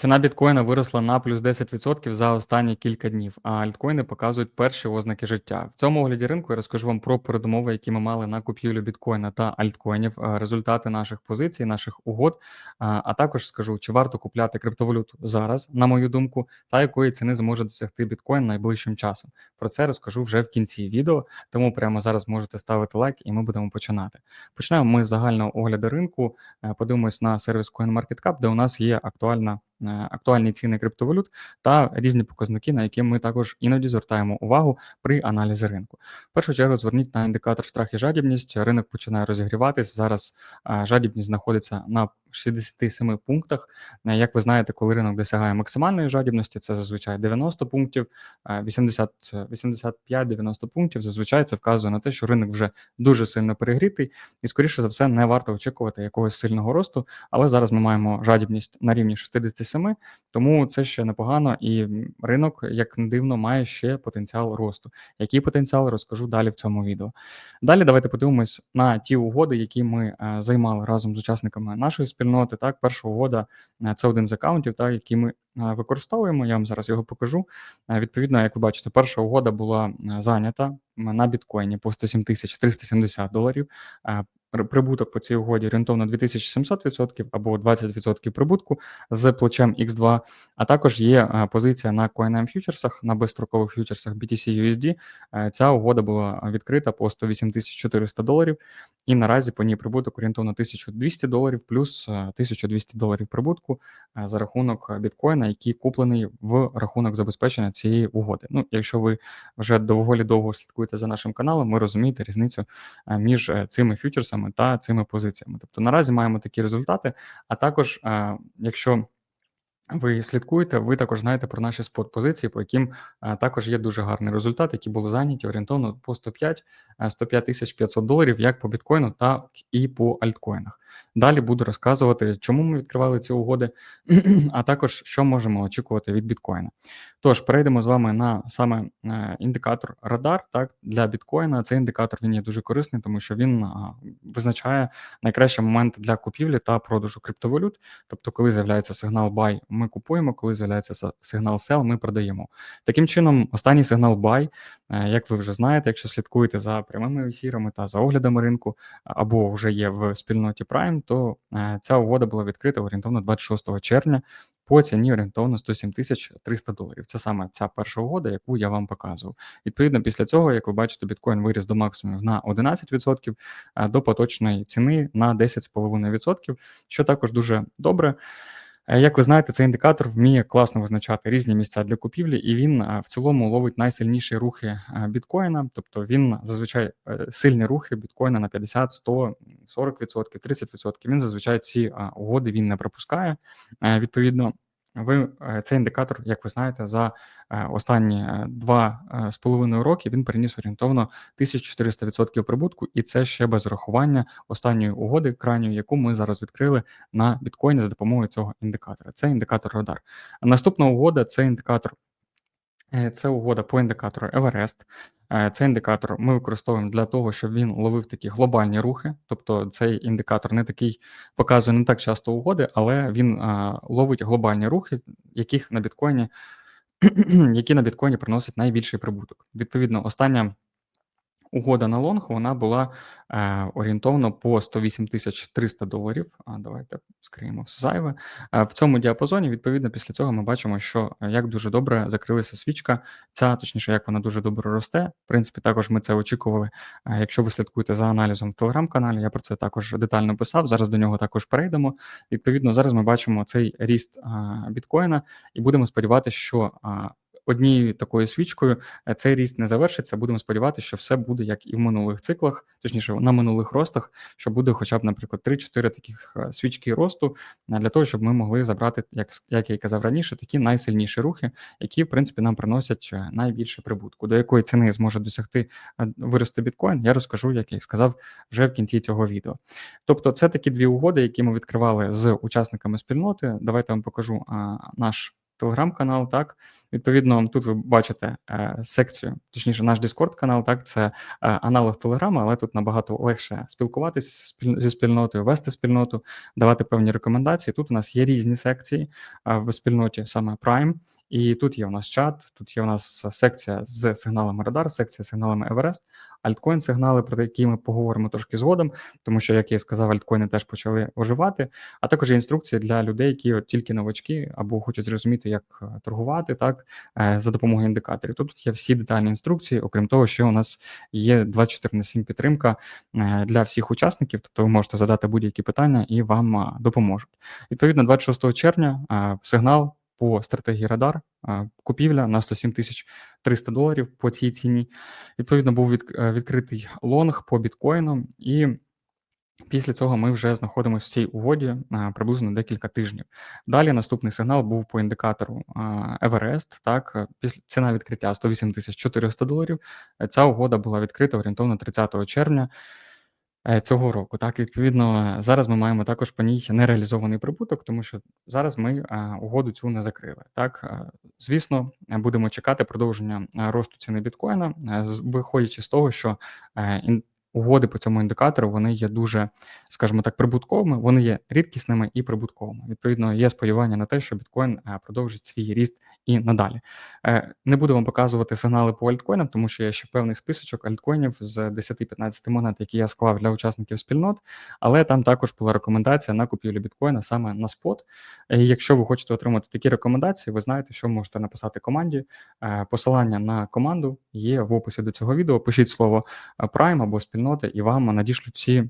Ціна біткоїна виросла на плюс 10% за останні кілька днів, а альткоїни показують перші ознаки життя. В цьому огляді ринку я розкажу вам про передумови, які ми мали на купівлю біткоїна та альткоїнів, е, результати наших позицій, наших угод. А також скажу, чи варто купляти криптовалюту зараз, на мою думку, та якої ціни зможе досягти біткоін найближчим часом. Про це розкажу вже в кінці відео, тому прямо зараз можете ставити лайк, і ми будемо починати. Почнемо ми з загального огляду ринку. Е, Подивимось на сервіс CoinMarketCap, де у нас є актуальна актуальні ціни криптовалют та різні показники, на які ми також іноді звертаємо увагу при аналізі ринку. В першу чергу зверніть на індикатор страх і жадібність. Ринок починає розігріватись. Зараз е, жадібність знаходиться на 67 пунктах. Е, Як ви знаєте, коли ринок досягає максимальної жадібності, це зазвичай 90 пунктів, е, 80, е, 85-90 пунктів. Зазвичай це вказує на те, що ринок вже дуже сильно перегрітий, і скоріше за все не варто очікувати якогось сильного росту. Але зараз ми маємо жадібність на рівні 67, тому це ще непогано, і ринок, як не дивно, має ще потенціал росту. Який потенціал розкажу далі в цьому відео. Далі давайте подивимось на ті угоди, які ми е, займали разом з учасниками нашої спільноти. Так, перша угода е, це один з аккаунтів, так, який ми е, використовуємо. Я вам зараз його покажу. Відповідно, як ви бачите, перша угода була зайнята на біткоїні по 107 тисяч 370 доларів. Е, при- Прибуток по цій угоді орієнтовно 2700% або 20% прибутку з плечем X2, а також є е, позиція на CoinM фьючерсах, на безстрокових фьючерсах BTC USD. Е, Ця угода була відкрита по 108 400 доларів, і наразі по ній прибуток орієнтовно 1200 доларів плюс е, 1200 доларів прибутку е, за рахунок біткоїна, який куплений в рахунок забезпечення цієї угоди. Ну, якщо ви вже доволі довго слідкуєте за нашим каналом, ви розумієте різницю е, між е, цими фьючерсами та цими позиціями. Тобто наразі маємо такі результати. А також, е, якщо ви слідкуєте, ви також знаєте про наші спот-позиції, по яким е, також є дуже гарний результат, які були зайняті орієнтовно по 105 е, 105 тисяч 500 доларів як по біткоїну, так і по альткоїнах. Далі буду розказувати, чому ми відкривали ці угоди, а також що можемо очікувати від біткоїна. Тож перейдемо з вами на саме е, індикатор радар. Так для біткоїна цей індикатор він є дуже корисний, тому що він визначає найкращий момент для купівлі та продажу криптовалют. Тобто, коли з'являється сигнал buy, ми купуємо, коли з'являється сигнал sell, ми продаємо. Таким чином, останній сигнал buy, як ви вже знаєте, якщо слідкуєте за прямими ефірами та за оглядами ринку, або вже є в спільноті Prime, то е, ця угода була відкрита орієнтовно 26 червня по ціні орієнтовно 107 тисяч 300 доларів. Це саме ця перша угода, яку я вам показував. Відповідно, після цього, як ви бачите, біткоін виріс до максимумів на 11%, до поточної ціни на 10,5%, що також дуже добре. Е, Як ви знаєте, цей індикатор вміє класно визначати різні місця для купівлі, і він е, в цілому ловить найсильніші рухи е, біткоїна. Тобто він зазвичай сильні рухи біткоїна на 50, 100, 40%, 30%. Він зазвичай ці угоди він не пропускає. Відповідно, ви е, цей індикатор, як ви знаєте, за е, останні е, два е, з половиною роки він приніс орієнтовно 1400% прибутку, і це ще без рахування останньої угоди крайньої, яку ми зараз відкрили на біткоїні за допомогою цього індикатора. Це індикатор радар. Наступна угода це індикатор. Е, Це угода по індикатору Everest. Е, Цей індикатор ми використовуємо для того, щоб він ловив такі глобальні рухи. Тобто цей індикатор не такий показує не так часто угоди, але він е, ловить глобальні рухи, яких на біткоїні, які на біткоїні приносять найбільший прибуток. Відповідно, остання угода на лонг вона була е, орієнтовно по 108 тисяч 300 доларів. А давайте скриємо все зайве. Е, в цьому діапазоні, відповідно, після цього ми бачимо, що е, як дуже добре закрилася свічка. Ця, точніше, як вона дуже добре росте. В принципі, також ми це очікували. Е, якщо ви слідкуєте за аналізом в телеграм-каналі, я про це також детально писав. Зараз до нього також перейдемо. Відповідно, зараз ми бачимо цей ріст е, біткоїна і будемо сподіватися, що. е, Однією такою свічкою е, цей ріст не завершиться. Будемо сподіватися, що все буде як і в минулих циклах, точніше на минулих ростах, що буде хоча б, наприклад, 3-4 таких е, свічки росту е, для того, щоб ми могли забрати, як, як я і казав раніше, такі найсильніші рухи, які в принципі нам приносять найбільше прибутку. До якої ціни зможе досягти вирости біткоін, я розкажу, як я і сказав вже в кінці цього відео. Тобто, це такі дві угоди, які ми відкривали з учасниками спільноти. Давайте вам покажу а, наш телеграм-канал, так. Відповідно, тут ви бачите е, секцію, точніше, наш Discord канал, так, це е, аналог Телеграма, але тут набагато легше спілкуватись зі спільнотою, вести спільноту, давати певні рекомендації. Тут у нас є різні секції е, в спільноті, саме Prime. І тут є у нас чат, тут є у нас секція з сигналами Радар, секція з сигналами Everest, альткоін сигнали, про які ми поговоримо трошки згодом, тому що, як я сказав, альткоїни теж почали оживати. А також є інструкції для людей, які от тільки новачки або хочуть зрозуміти, як е, торгувати так е, за допомогою індикаторів. Тут є всі детальні інструкції, окрім того, що у нас є 24 на 7 підтримка е, для всіх учасників, тобто ви можете задати будь-які питання і вам допоможуть. Відповідно, 26 червня сигнал по стратегії Радар купівля на 107 тисяч 300 доларів по цій ціні. Відповідно, був від, е, відкритий лонг по біткоїну, і після цього ми вже знаходимося в цій угоді приблизно декілька тижнів. Далі наступний сигнал був по індикатору Everest. Так, після ціна відкриття 108 тисяч 400 доларів. Ця угода була відкрита орієнтовно 30 червня. Е, цього року. Так, відповідно, зараз ми маємо також по ній нереалізований прибуток, тому що зараз ми е, угоду цю не закрили. Так, е, звісно, будемо чекати продовження росту ціни біткоїна, виходячи з того, що угоди по цьому індикатору вони є дуже, скажімо так, прибутковими, вони є рідкісними і прибутковими. Відповідно, є сподівання на те, що біткоін продовжить свій ріст і надалі. Е, не буду вам показувати сигнали по альткоїнам, тому що є ще певний списочок альткоїнів з 10-15 монет, які я склав для учасників спільнот, але там також була рекомендація на купівлю біткоїна саме на спот. І Якщо ви хочете отримати такі рекомендації, ви знаєте, що можете написати команді. Е, посилання на команду є в описі до цього відео. Пишіть слово е, Prime або спільноти, і вам надішлють всі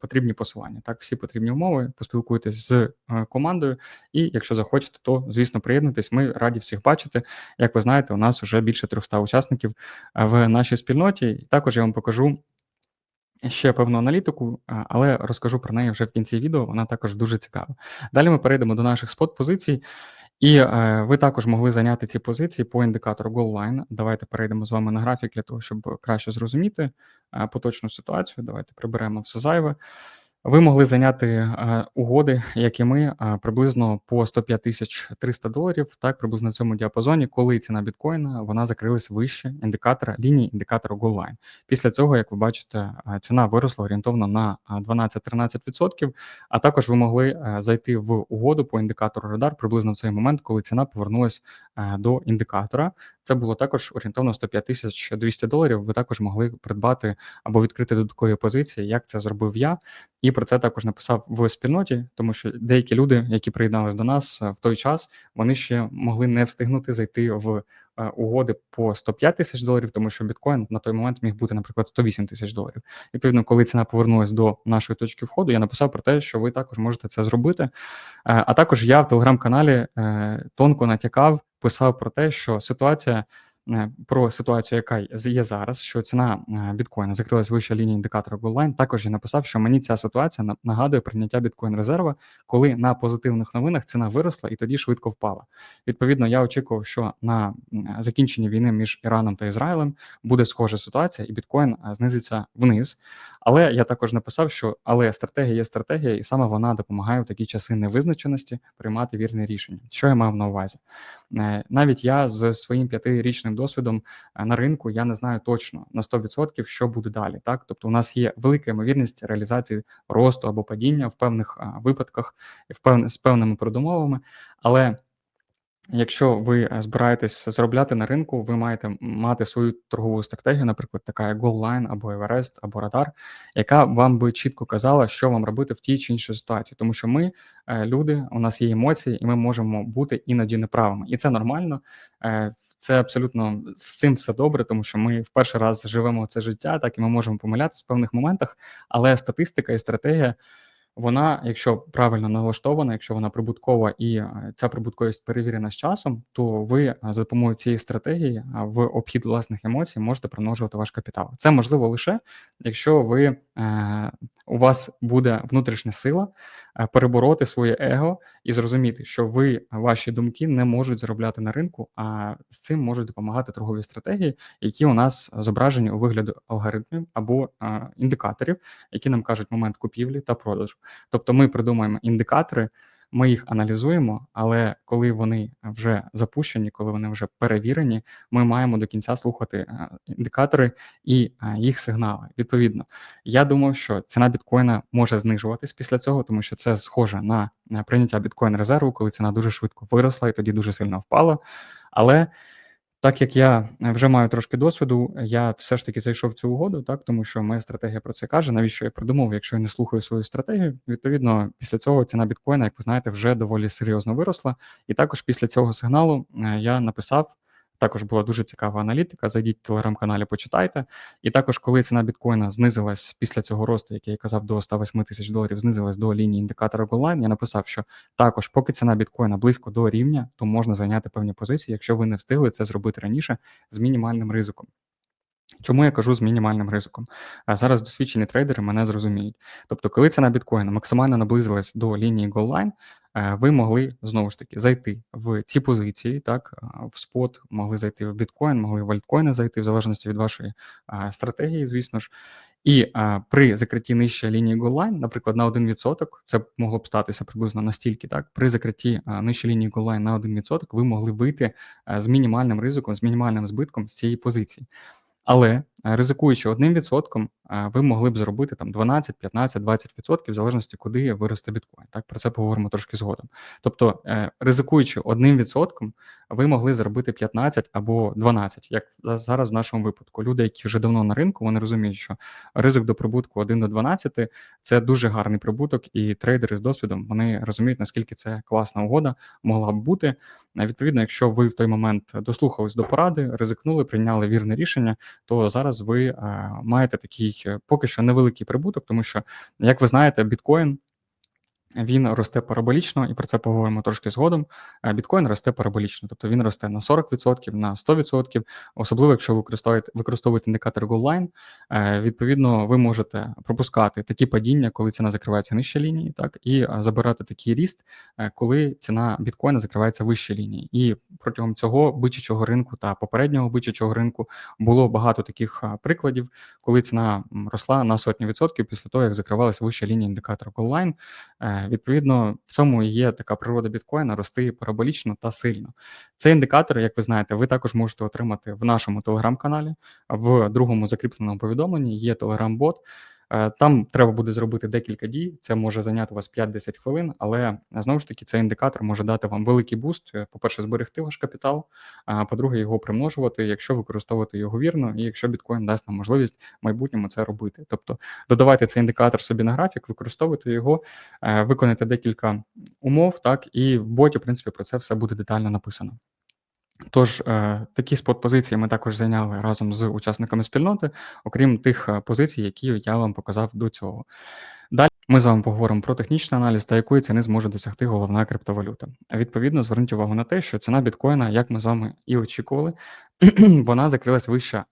потрібні посилання. Так, всі потрібні умови, поспілкуйтесь з командою, і якщо захочете, то звісно приєднуйтесь. Ми раді всіх бачити. Як ви знаєте, у нас вже більше 300 учасників в нашій спільноті. Також я вам покажу. Ще певну аналітику, але розкажу про неї вже в кінці відео. Вона також дуже цікава. Далі ми перейдемо до наших спот-позицій, і е, ви також могли зайняти ці позиції по індикатору GoalLine. Давайте перейдемо з вами на графік для того, щоб краще зрозуміти поточну ситуацію. Давайте приберемо все зайве. Ви могли зайняти е, угоди, як і ми, е, приблизно по 105 тисяч 300 доларів, так приблизно в цьому діапазоні, коли ціна біткоїна вона закрилась вище індикатора лінії індикатору GoLine. Після цього, як ви бачите, е, ціна виросла орієнтовно на 12-13%, А також ви могли зайти в угоду по індикатору радар приблизно в цей момент, коли ціна повернулась до індикатора. Це було також орієнтовно 105 тисяч 200 доларів. Ви також могли придбати або відкрити додаткові позиції, як це зробив я. І про це також написав в спільноті, тому що деякі люди, які приєднались до нас е, в той час, вони ще могли не встигнути зайти в угоди по 105 тисяч доларів, тому що біткоін на той момент міг бути, наприклад, 108 тисяч доларів. Відповідно, коли ціна повернулася до нашої точки входу, я написав про те, що ви також можете це зробити. Е, а також я в телеграм-каналі тонко натякав, писав про те, що ситуація. Е, про ситуацію, яка є зараз, що ціна е, біткоїна закрилась вище лінії індикатора Голлайн. Також я написав, що мені ця ситуація нагадує прийняття біткоін резерва, коли на позитивних новинах ціна виросла і тоді швидко впала. Відповідно, я очікував, що на закінченні війни між Іраном та Ізраїлем буде схожа ситуація, і біткоін е, знизиться вниз. Але я також написав, що але стратегія є стратегія, і саме вона допомагає в такі часи невизначеності приймати вірне рішення. Що я мав на увазі? Навіть я з своїм п'ятирічним досвідом е, на ринку, я не знаю точно на 100%, що буде далі. Так, тобто, у нас є велика ймовірність реалізації росту або падіння в певних випадках в певне з певними передумовами, але Якщо ви е, збираєтесь заробляти на ринку, ви маєте мати свою торгову стратегію, наприклад, така як GoalLine або Everest, або Radar, яка вам би чітко казала, що вам робити в тій чи іншій ситуації, тому що ми е, люди, у нас є емоції, і ми можемо бути іноді неправими, і це нормально. Це абсолютно цим все добре, тому що ми в перший раз живемо це життя, так і ми можемо помилятися в певних моментах, але статистика і стратегія. Вона, якщо правильно налаштована, якщо вона прибуткова і е, ця прибутковість перевірена з часом, то ви е, за допомогою цієї стратегії е, в обхід власних емоцій можете примножувати ваш капітал. Це можливо лише якщо ви у вас буде внутрішня сила перебороти своє его і зрозуміти, що ви ваші думки не можуть заробляти на ринку, а з цим можуть допомагати торгові стратегії, які у нас зображені у вигляді алгоритмів або індикаторів, які нам кажуть момент купівлі та продажу. Тобто, ми придумаємо індикатори. ми їх аналізуємо, але коли вони вже запущені, коли вони вже перевірені, ми маємо до кінця слухати е, індикатори і е, їх сигнали. Відповідно, я думаю, що ціна біткоїна може знижуватись після цього, тому що це схоже на прийняття біткоін резерву, коли ціна дуже швидко виросла і тоді дуже сильно впала. Але так як я вже маю трошки досвіду, я все ж таки зайшов в цю угоду, так тому що моя стратегія про це каже. Навіщо я придумав, якщо я не слухаю свою стратегію? Відповідно, після цього ціна біткоїна, як ви знаєте, вже доволі серйозно виросла. І також після цього сигналу е, я написав також була дуже цікава аналітика. Зайдіть в телеграм-каналі, почитайте. І також, коли ціна біткоїна знизилась після цього росту, який я казав, до 108 тисяч доларів, знизилась до лінії індикатора Голайн, я написав, що також, поки ціна біткоїна близько до рівня, то можна зайняти певні позиції, якщо ви не встигли це зробити раніше з мінімальним ризиком. Чому я кажу з мінімальним ризиком? А зараз досвідчені трейдери мене зрозуміють. Тобто, коли ціна біткоїна максимально наблизилась до лінії Goal Е, ви могли знову ж таки зайти в ці позиції, так, в спот, могли зайти в біткоін, могли в альткоїни зайти, в залежності від вашої стратегії, звісно ж. І а, при закритті нижче лінії Goal наприклад, на 1%, це могло б статися приблизно настільки, так, при закритті а, нижче лінії Goal на 1%, ви могли вийти а, з мінімальним ризиком, з мінімальним збитком з цієї позиції. Але е, ризикуючи одним відсотком, е, ви могли б зробити там 12, 15, 20% в залежності, куди виросте біткоін. Так про це поговоримо трошки згодом. Тобто, е, ризикуючи одним відсотком, ви могли зробити 15 або 12, як зараз в нашому випадку. Люди, які вже давно на ринку, вони розуміють, що ризик до прибутку 1 до 12 – це дуже гарний прибуток, і трейдери з досвідом вони розуміють, наскільки це класна угода могла б бути. Відповідно, якщо ви в той момент дослухались до поради, ризикнули, прийняли вірне рішення то зараз ви е, маєте такий е, поки що невеликий прибуток, тому що, як ви знаєте, біткоін він росте параболічно, і про це поговоримо трошки згодом. Е, біткоін росте параболічно, тобто він росте на 40%, на 100%, особливо якщо ви використовуєте використовуєте індикатор GoLine, е, відповідно, ви можете пропускати такі падіння, коли ціна закривається нижче лінії, так і е, забирати такий ріст, коли ціна біткоїна закривається вище лінії. І протягом цього бичачого ринку та попереднього бичачого ринку було багато таких прикладів, коли ціна росла на сотні відсотків після того, як закривалася вища лінія індикатора GoLine. Відповідно, в цьому є така природа біткоїна рости параболічно та сильно. Цей індикатор, як ви знаєте, ви також можете отримати в нашому телеграм-каналі. В другому закріпленому повідомленні є телеграм-бот. Е, там треба буде зробити декілька дій. Це може зайняти вас 5-10 хвилин, але знову ж таки цей індикатор може дати вам великий буст. Е, по-перше, зберегти ваш капітал, а по-друге, його примножувати, якщо використовувати його вірно, і якщо біткоін дасть нам можливість в майбутньому це робити. Тобто додавайте цей індикатор собі на графік, використовуйте його, е, виконайте декілька умов, так і в боті, в принципі, про це все буде детально написано. Тож, е, такі спот-позиції ми також зайняли разом з учасниками спільноти, окрім тих е, позицій, які я вам показав до цього. Далі ми з вами поговоримо про технічний аналіз та якої ціни зможе досягти головна криптовалюта. Відповідно, зверніть увагу на те, що ціна біткоїна, як ми з вами і очікували, вона закрилась вище,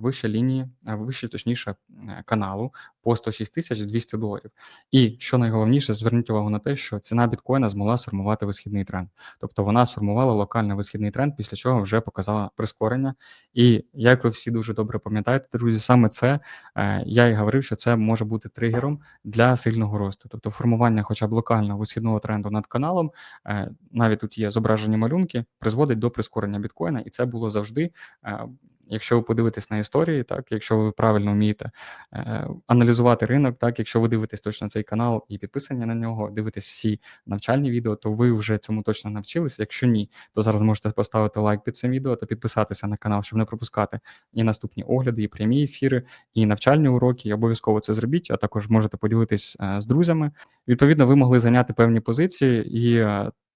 вище лінії, вище, точніше, е, каналу по 106 тисяч 200 доларів. І що найголовніше, зверніть увагу на те, що ціна біткоїна змогла сформувати висхідний тренд. Тобто вона сформувала локальний висхідний тренд, після чого вже показала прискорення. І як ви всі дуже добре пам'ятаєте, друзі, саме це е, я і говорив, що це може бути тригером для сильного росту. Тобто формування, хоча б локального висхідного тренду над каналом, е, навіть тут є зображені малюнки, призводить до прискорення біткоїна, і це було завжди Е, якщо ви подивитесь на історії, так якщо ви правильно вмієте е, аналізувати ринок, так якщо ви дивитесь точно цей канал і підписані на нього, дивитесь всі навчальні відео, то ви вже цьому точно навчилися. Якщо ні, то зараз можете поставити лайк під цим відео та підписатися на канал, щоб не пропускати і наступні огляди, і прямі ефіри, і навчальні уроки. Обов'язково це зробіть. А також можете поділитись е, з друзями. Відповідно, ви могли зайняти певні позиції і.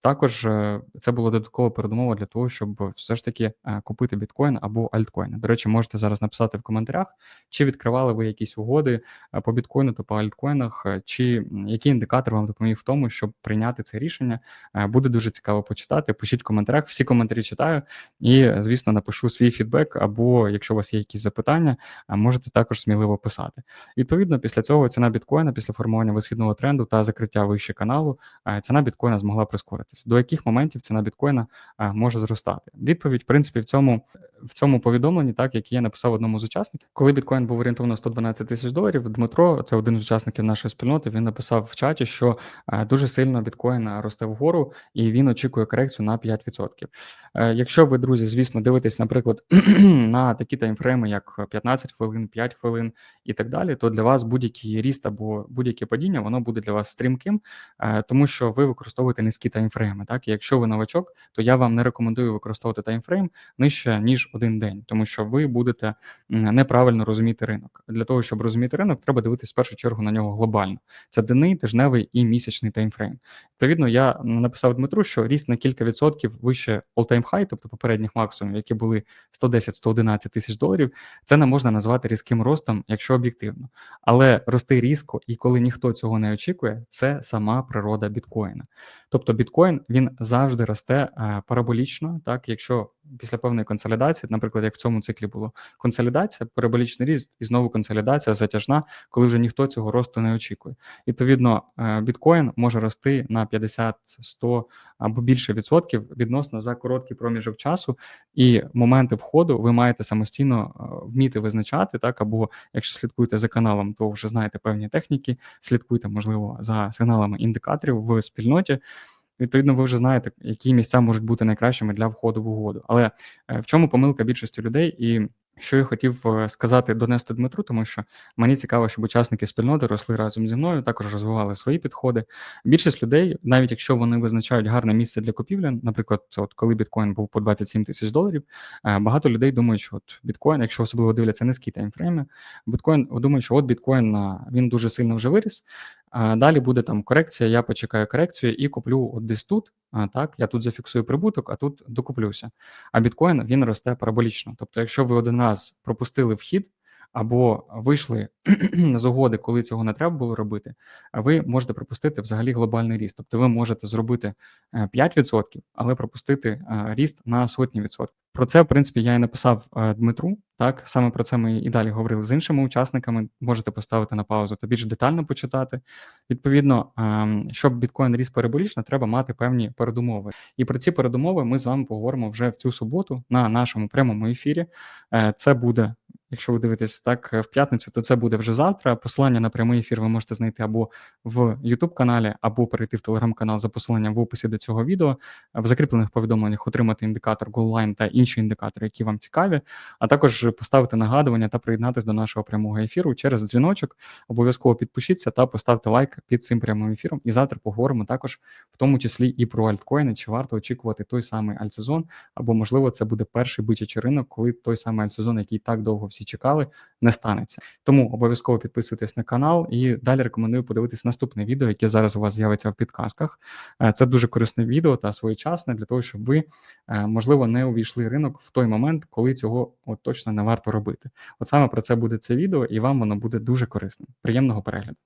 Також е, це була додаткова передумова для того, щоб все ж таки е, купити біткоін або альткоїни. До речі, можете зараз написати в коментарях, чи відкривали ви якісь угоди е, по біткоїну та по альткоїнах, чи який індикатор вам допоміг в тому, щоб прийняти це рішення. Буде дуже цікаво почитати. Пишіть в коментарях, всі коментарі читаю, і, звісно, напишу свій фідбек, або якщо у вас є якісь запитання, можете також сміливо писати. Відповідно, після цього ціна біткоїна, після формування висхідного тренду та закриття вище каналу, ціна біткоїна змогла прискорити знижуватись? До яких моментів ціна біткоїна е, може зростати? Відповідь, в принципі, в цьому в цьому повідомленні, так як я написав одному з учасників, коли біткоін був орієнтовно 112 тисяч доларів. Дмитро, це один з учасників нашої спільноти. Він написав в чаті, що е, дуже сильно біткоін росте вгору, і він очікує корекцію на 5%. Е, Якщо ви, друзі, звісно, дивитесь, наприклад, на такі таймфрейми, як 15 хвилин, 5 хвилин і так далі, то для вас будь-який ріст або будь-яке падіння, воно буде для вас стрімким, е, тому що ви використовуєте низькі таймфрейми. Так, і якщо ви новачок, то я вам не рекомендую використовувати таймфрейм нижче ніж один день, тому що ви будете неправильно розуміти ринок. Для того щоб розуміти ринок, треба дивитись в першу чергу на нього глобально. Це денний, тижневий і місячний таймфрейм. Відповідно, я написав Дмитру, що ріст на кілька відсотків вище all-time high, тобто попередніх максимумів, які були 110-111 тисяч доларів, це не можна назвати різким ростом, якщо об'єктивно. Але рости різко, і коли ніхто цього не очікує, це сама природа біткоїна. Тобто біткоін він завжди росте е, параболічно, так якщо після певної консолідації, наприклад, як в цьому циклі було консолідація, параболічний ріст і знову консолідація затяжна, коли вже ніхто цього росту не очікує. Відповідно, е, біткоін може рости на 50, 100 або більше відсотків відносно за короткий проміжок часу, і моменти входу ви маєте самостійно е, вміти визначати, так або якщо слідкуєте за каналом, то вже знаєте певні техніки, слідкуйте, можливо, за сигналами індикаторів в спільноті. Відповідно, ви вже знаєте, які місця можуть бути найкращими для входу в угоду. Але е, в чому помилка більшості людей і що я хотів е, сказати, донести Дмитру, тому що мені цікаво, щоб учасники спільноти росли разом зі мною, також розвивали свої підходи. Більшість людей, навіть якщо вони визначають гарне місце для купівлі, наприклад, от коли біткоін був по 27 тисяч доларів, е, багато людей думають, що от біткоін, якщо особливо дивляться низькі таймфрейми, біткоін думають, що от біткоін він дуже сильно вже виріс. Далі буде там корекція. Я почекаю корекцію і куплю от десь тут. А, так, я тут зафіксую прибуток, а тут докуплюся. А біткоін він росте параболічно. Тобто, якщо ви один раз пропустили вхід або вийшли з угоди, коли цього не треба було робити, ви можете пропустити взагалі глобальний ріст. Тобто ви можете зробити е, 5%, але пропустити е, ріст на сотні відсотків. Про це, в принципі, я і написав е, Дмитру. Так, саме про це ми і далі говорили з іншими учасниками. Можете поставити на паузу та більш детально почитати. Відповідно, ем, щоб біткоін ріс параболічно, треба мати певні передумови. І про ці передумови ми з вами поговоримо вже в цю суботу на нашому прямому ефірі. Е, Це буде. Якщо ви дивитесь так в п'ятницю, то це буде вже завтра. Посилання на прямий ефір ви можете знайти або в YouTube каналі, або перейти в телеграм-канал за посиланням в описі до цього відео. В закріплених повідомленнях отримати індикатор GoLine та інші індикатори, які вам цікаві, а також поставити нагадування та приєднатися до нашого прямого ефіру через дзвіночок. Обов'язково підпишіться та поставте лайк під цим прямим ефіром. І завтра поговоримо також, в тому числі і про альткоїни, чи варто очікувати той самий альтсезон, або можливо це буде перший бичачий ринок, коли той самий альтсезон, який так довго всі чекали, не станеться. Тому обов'язково підписуйтесь на канал і далі рекомендую подивитись наступне відео, яке зараз у вас з'явиться в підказках. Е, Це дуже корисне відео та своєчасне для того, щоб ви е, можливо не увійшли ринок в той момент, коли цього от точно не варто робити. От саме про це буде це відео, і вам воно буде дуже корисним. Приємного перегляду.